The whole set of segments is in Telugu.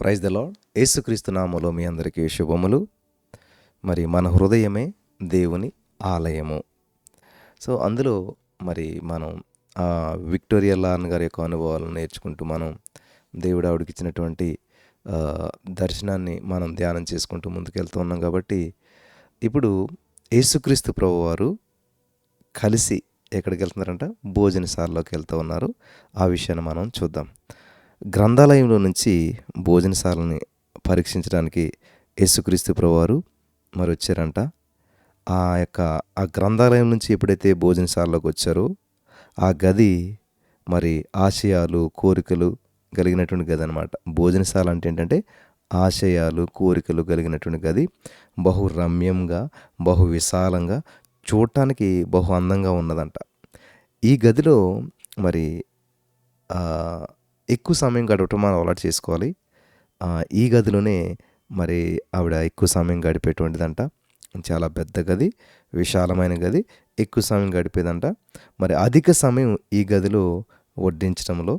ప్రైజ్ ద లాడ్ యేసుక్రీస్తు నామలో మీ అందరికీ శుభములు. మరి మన హృదయమే దేవుని ఆలయము. సో అందులో మరి మనం విక్టోరియా లాన్ గారి యొక్క అనుభవాలను నేర్చుకుంటూ మనం దేవుడు ఆవిడకి ఇచ్చినటువంటి దర్శనాన్ని మనం ధ్యానం చేసుకుంటూ ముందుకెళ్తూ ఉన్నాం కాబట్టి ఇప్పుడు యేసుక్రీస్తు ప్రభు వారు కలిసి ఎక్కడికి వెళ్తున్నారంట భోజనశాలలోకి వెళ్తూ ఉన్నారు. ఆ విషయాన్ని మనం చూద్దాం. గ్రంథాలయంలో నుంచి భోజనశాలని పరీక్షించడానికి యేసుక్రీస్తు ప్రభువారు మరి వచ్చారంట ఆ యొక్క ఆ గ్రంథాలయం నుంచి ఎప్పుడైతే భోజనశాలలోకి వచ్చారో ఆ గది మరి ఆశయాలు కోరికలు కలిగినటువంటి గది అనమాట భోజనశాల అంటే ఏంటంటే ఆశయాలు కోరికలు కలిగినటువంటి గది. బహు రమ్యంగా బహు విశాలంగా చూడటానికి బహు అందంగా ఉన్నదంట. ఈ గదిలో మరి ఎక్కువ సమయం గడపటం మనం అలవాటు చేసుకోవాలి. ఈ గదిలోనే మరి ఆవిడ ఎక్కువ సమయం గడిపేటువంటిదంట. చాలా పెద్ద గది విశాలమైన గది ఎక్కువ సమయం గడిపేదంట. మరి అధిక సమయం ఈ గదిలో వడ్డించడంలో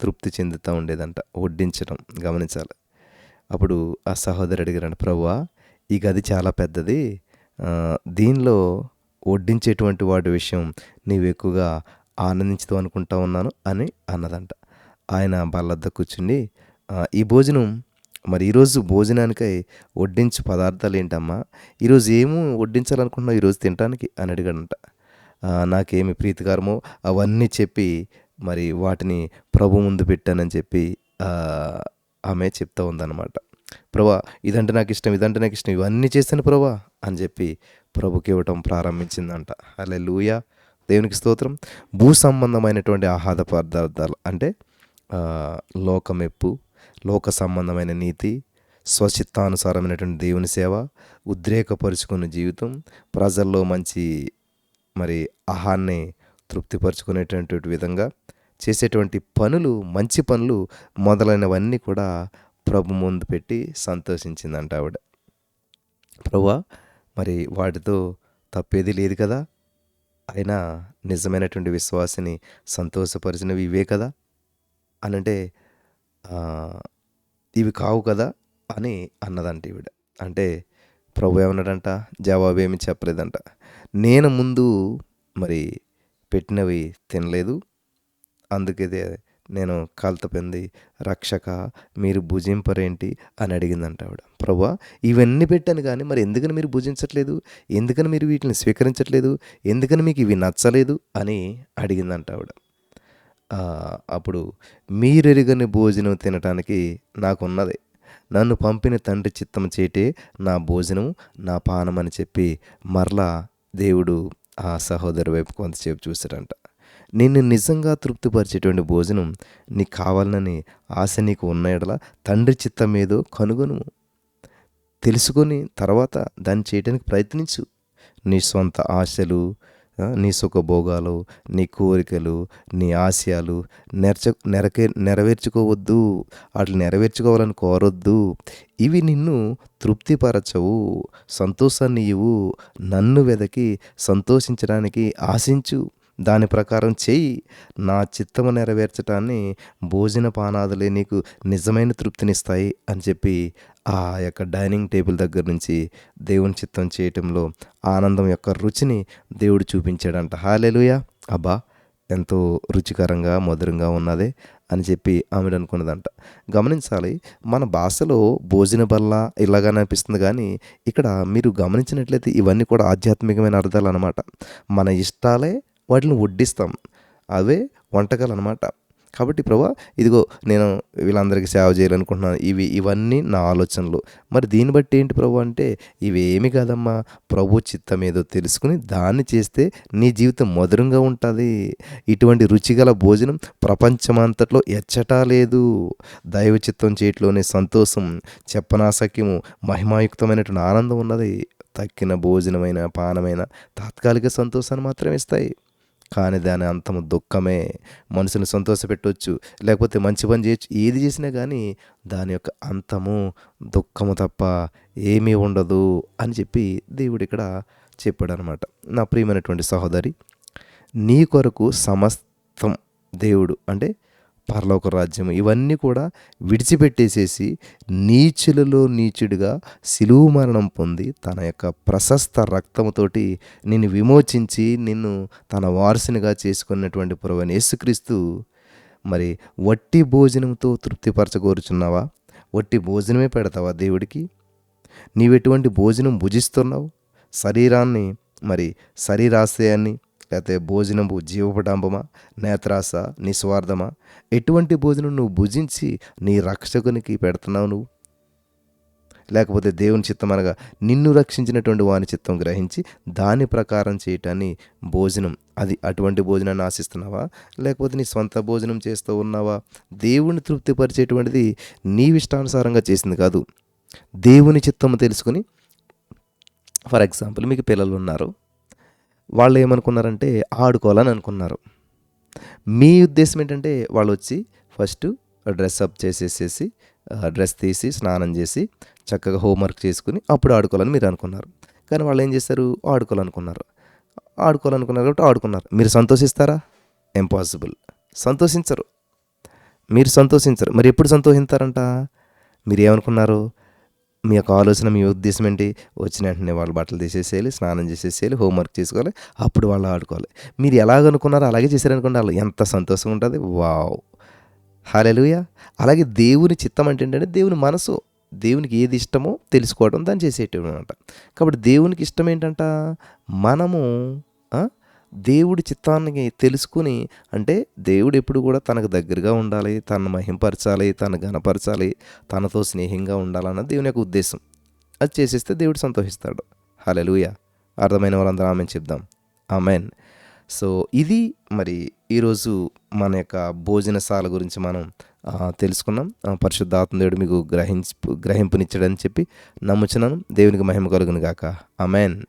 తృప్తి చెందుతూ ఉండేదంట. వడ్డించడం గమనించాలి. అప్పుడు ఆ సహోదరు అడిగారంట ప్రభువా ఈ గది చాలా పెద్దది. దీనిలో వడ్డించేటువంటి వాటి విషయం నీవు ఎక్కువగా ఆనందించదు అనుకుంటా ఉన్నాను అని అన్నదంట. ఆయన బల్లద్ద కూర్చుండి ఈ భోజనం మరి ఈరోజు భోజనానికై వడ్డించు పదార్థాలు ఏంటమ్మా? ఈరోజు ఏమో వడ్డించాలనుకుంటున్నావు? ఈరోజు తినడానికి అని అడిగాడంట. నాకేమి ప్రీతికరమో అవన్నీ చెప్పి మరి వాటిని ప్రభు ముందు పెట్టానని చెప్పి ఆమె చెప్తా ఉందన్నమాట. ప్రభా ఇదంటే నాకు ఇష్టం ఇదంటే నాకు ఇష్టం ఇవన్నీ చేస్తాను ప్రభా అని చెప్పి ప్రభుకి ఇవ్వటం ప్రారంభించిందంట. అలా లూయా దేవునికి స్తోత్రం. భూ సంబంధమైనటువంటి ఆహార పదార్థాలు అంటే లోకమెప్పు లోక సంబంధమైన నీతి స్వచిత్తానుసారమైనటువంటి దేవుని సేవ ఉద్రేకపరుచుకున్న జీవితం ప్రజల్లో మంచి మరి ఆహాన్ని తృప్తిపరుచుకునేటటువంటి విధంగా చేసేటువంటి పనులు మంచి పనులు మొదలైనవన్నీ కూడా ప్రభు ముందు పెట్టి సంతోషించిందంట ఆవిడ. ప్రభువా మరి వాటితో తప్పేది లేదు కదా? అయినా నిజమైనటువంటి విశ్వాసిని సంతోషపరిచినవి ఇవే కదా? అని అంటే ఇవి కావు కదా అని అన్నదంట ఈవిడ. అంటే ప్రభు ఏమన్నాడంట? జవాబు ఏమి చెప్పలేదంట. నేను ముందు మరి పెట్టినవి తినలేదు. అందుకే నేను కాల్తపింది రక్షక మీరు భుజింపరేంటి? అని అడిగిందంట ఆవిడ. ప్రభా ఇవన్నీ పెట్టాను కానీ మరి ఎందుకని మీరు భుజించట్లేదు? ఎందుకని మీరు వీటిని స్వీకరించట్లేదు? ఎందుకని మీకు ఇవి నచ్చలేదు? అని అడిగిందంట ఆవిడ. అప్పుడు మీరెరుగని భోజనం తినటానికి నాకున్నది. నన్ను పంపిన తండ్రి చిత్తం చేటే నా భోజనం నా పానం అని చెప్పి మరలా దేవుడు ఆ సహోదరు వైపు కొంతసేపు చూశాడంట. నిన్ను నిజంగా తృప్తిపరిచేటువంటి భోజనం నీకు కావాలని ఆశ నీకు ఉన్న తండ్రి చిత్తం ఏదో కనుగొను. తెలుసుకొని తర్వాత దాన్ని చేయడానికి ప్రయత్నించు. నీ సొంత ఆశలు నీ సుఖభోగాలు నీ కోరికలు నీ ఆశయాలు నెరచ నెరకే నెరవేర్చుకోవద్దు. వాటిని నెరవేర్చుకోవాలని కోరొద్దు. ఇవి నిన్ను తృప్తిపరచవు. సంతోషాన్ని ఇవ్వు. నన్ను వెదకి సంతోషించడానికి ఆశించు. దాని ప్రకారం చేయి. నా చిత్తము నెరవేర్చటాన్ని భోజన పానాదులే నీకు నిజమైన తృప్తినిస్తాయి అని చెప్పి ఆ యొక్క డైనింగ్ టేబుల్ దగ్గర నుంచి దేవుని చిత్తం చేయటంలో ఆనందం యొక్క రుచిని దేవుడు చూపించాడంట. హాలేలుయా! అబ్బా! ఎంతో రుచికరంగా మధురంగా ఉన్నదే అని చెప్పి ఆమెడు అనుకున్నదంట. గమనించాలి మన భాషలో భోజన బల్ల ఇలాగానే అనిపిస్తుంది కానీ ఇక్కడ మీరు గమనించినట్లయితే ఇవన్నీ కూడా ఆధ్యాత్మికమైన అర్థాలు అనమాట మన ఇష్టాలే వాటిని వడ్డిస్తాం. అవే వంటకాలు అనమాట కాబట్టి ప్రభా ఇదిగో నేను వీళ్ళందరికీ సేవ చేయాలనుకుంటున్నాను. ఇవి ఇవన్నీ నా ఆలోచనలు. మరి దీన్ని బట్టి ఏంటి ప్రభు అంటే ఇవేమి కాదమ్మా. ప్రభు చిత్తం ఏదో తెలుసుకుని దాన్ని చేస్తే నీ జీవితం మధురంగా ఉంటుంది. ఇటువంటి రుచిగల భోజనం ప్రపంచమంతట్లో ఎచ్చటా లేదు. దైవ చిత్తం చేయట్లోనే సంతోషం చెప్పనాసక్యము మహిమాయుక్తమైనటువంటి ఆనందం ఉన్నది. తక్కిన భోజనమైన పానమైన తాత్కాలిక సంతోషాన్ని మాత్రమే ఇస్తాయి. కానీ దాని అంతము దుఃఖమే. మనసుని సంతోషపెట్టవచ్చు లేకపోతే మంచి పని చేయొచ్చు. ఏది చేసినా కానీ దాని యొక్క అంతము దుఃఖము తప్ప ఏమీ ఉండదు అని చెప్పి దేవుడు ఇక్కడ చెప్పాడు అనమాట నా ప్రియమైనటువంటి సహోదరి నీ కొరకు సమస్తం దేవుడు అంటే పరలోక రాజ్యం ఇవన్నీ కూడా విడిచిపెట్టేసేసి నీచులలో నీచుడిగా సిలువు మరణం పొంది తన యొక్క ప్రశస్త రక్తముతోటి నిన్ను విమోచించి నిన్ను తన వారసునిగా చేసుకున్నటువంటి పురవని యేసుక్రీస్తు మరి వట్టి భోజనంతో తృప్తిపరచగోరుచున్నావా? వట్టి భోజనమే పెడతావా దేవుడికి? నీవెటువంటి భోజనం భుజిస్తున్నావు? శరీరాన్ని మరి శరీరాశయాన్ని లేకపోతే భోజనము జీవపటాంబమా? నేత్రాస నిస్వార్థమా? ఎటువంటి భోజనం నువ్వు భుజించి నీ రక్షకునికి పెడుతున్నావు నువ్వు? లేకపోతే దేవుని చిత్తం అనగా నిన్ను రక్షించినటువంటి వాని చిత్తం గ్రహించి దాని ప్రకారం చేయటాన్ని భోజనం. అది అటువంటి భోజనాన్ని ఆశిస్తున్నావా? లేకపోతే నీ సొంత భోజనం చేస్తూ ఉన్నావా? దేవుని తృప్తిపరిచేటువంటిది నీ ఇష్టానుసారంగా చేసింది కాదు. దేవుని చిత్తము తెలుసుకుని ఫర్ ఎగ్జాంపుల్ మీకు పిల్లలు ఉన్నారు. వాళ్ళు ఏమనుకున్నారంటే ఆడుకోవాలని అనుకున్నారు. మీ ఉద్దేశం ఏంటంటే వాళ్ళు వచ్చి ఫస్ట్ డ్రెస్ అప్ చేసేసేసి డ్రెస్ తీసి స్నానం చేసి చక్కగా హోంవర్క్ చేసుకుని అప్పుడు ఆడుకోవాలని మీరు అనుకున్నారు. కానీ వాళ్ళు ఏం చేస్తారు ఆడుకోవాలనుకున్నారు. ఆడుకోవాలనుకున్నారు కాబట్టి ఆడుకున్నారు. మీరు సంతోషిస్తారా? ఇంపాసిబుల్. సంతోషించరు. మీరు సంతోషించరు. మరి ఎప్పుడు సంతోషిస్తారంట మీరు ఏమనుకున్నారు? మీ యొక్క ఆలోచన మీ ఉద్దేశం ఏంటి? వచ్చిన వెంటనే వాళ్ళు బట్టలు తీసేసేయాలి స్నానం చేసేసేయాలి హోంవర్క్ చేసుకోవాలి అప్పుడు వాళ్ళు ఆడుకోవాలి. మీరు ఎలాగనుకున్నారో అలాగే చేశారనుకోండి వాళ్ళు ఎంత సంతోషంగా ఉంటుంది. వావ్! హాలెలుయ! అలాగే దేవుని చిత్తం అంటే ఏంటంటే దేవుని మనసు దేవునికి ఏది ఇష్టమో తెలుసుకోవడం దాన్ని చేసేటం అనమాట. కాబట్టి దేవునికి ఇష్టం ఏంటంట? మనము దేవుడి చిత్తాన్ని తెలుసుకుని అంటే దేవుడు ఎప్పుడు కూడా తనకు దగ్గరగా ఉండాలి తనను మహింపరచాలి తను గనపరచాలి తనతో స్నేహంగా ఉండాలన్న దేవుని యొక్క ఉద్దేశం. అది చేసేస్తే దేవుడు సంతోషిస్తాడు. హలెలుయ అర్థమైన వాళ్ళందరూ ఆమె చెప్దాం. ఆమెన్. సో ఇది మరి ఈరోజు మన యొక్క భోజనశాల గురించి మనం తెలుసుకున్నాం. ఆ, పరిశుద్ధాత్మ దేవుడు మీకు గ్రహించి గ్రహింపునిచ్చాడని చెప్పి నమ్ముచున్నాను. దేవునికి మహిమ కలుగును గాక ఆమెన్.